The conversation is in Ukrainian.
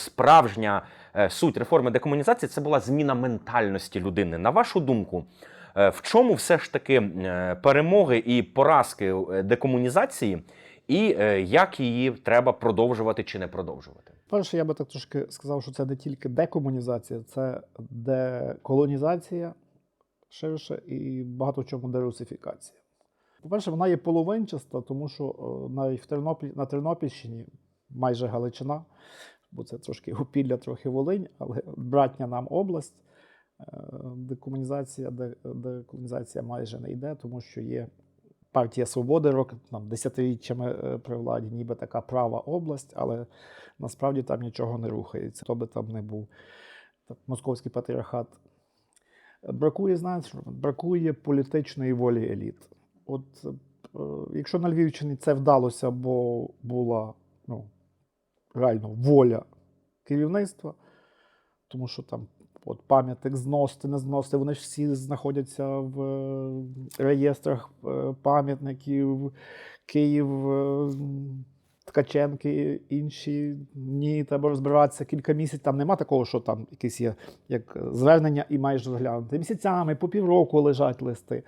Справжня е, суть реформи декомунізації це була зміна ментальності людини. На вашу думку, е, в чому все ж таки е, перемоги і поразки декомунізації, і як її треба продовжувати чи не продовжувати? Перше, я би так трошки сказав, що це не тільки декомунізація, це деколонізація ширше і багато в чому дерусифікація. По-перше, вона є половинчаста, тому що навіть в Тернопіль, на Тернопільщині майже Галичина, бо це трошки Гопілля, трохи Волинь, але братня нам область. е, Декомунізація, деколонізація майже не йде, тому що є партія свободи рок там, десятиріччями е, при владі, ніби така права область, але насправді там нічого не рухається. Хто би там не був. Так, Московський патріархат. Бракує, знаєте, що? бракує політичної волі еліт. От е, якщо на Львівщині це вдалося, бо була ну, реально воля керівництва, тому що там от пам'ятник зносити, не зносити, вони всі знаходяться в е, реєстрах е, пам'ятників, Київ, е, Ткаченки, інші. Ні, треба розбиратися кілька місяців. Там нема такого, що там якесь є як звернення і маєш розглянути. Місяцями, по півроку лежать листи.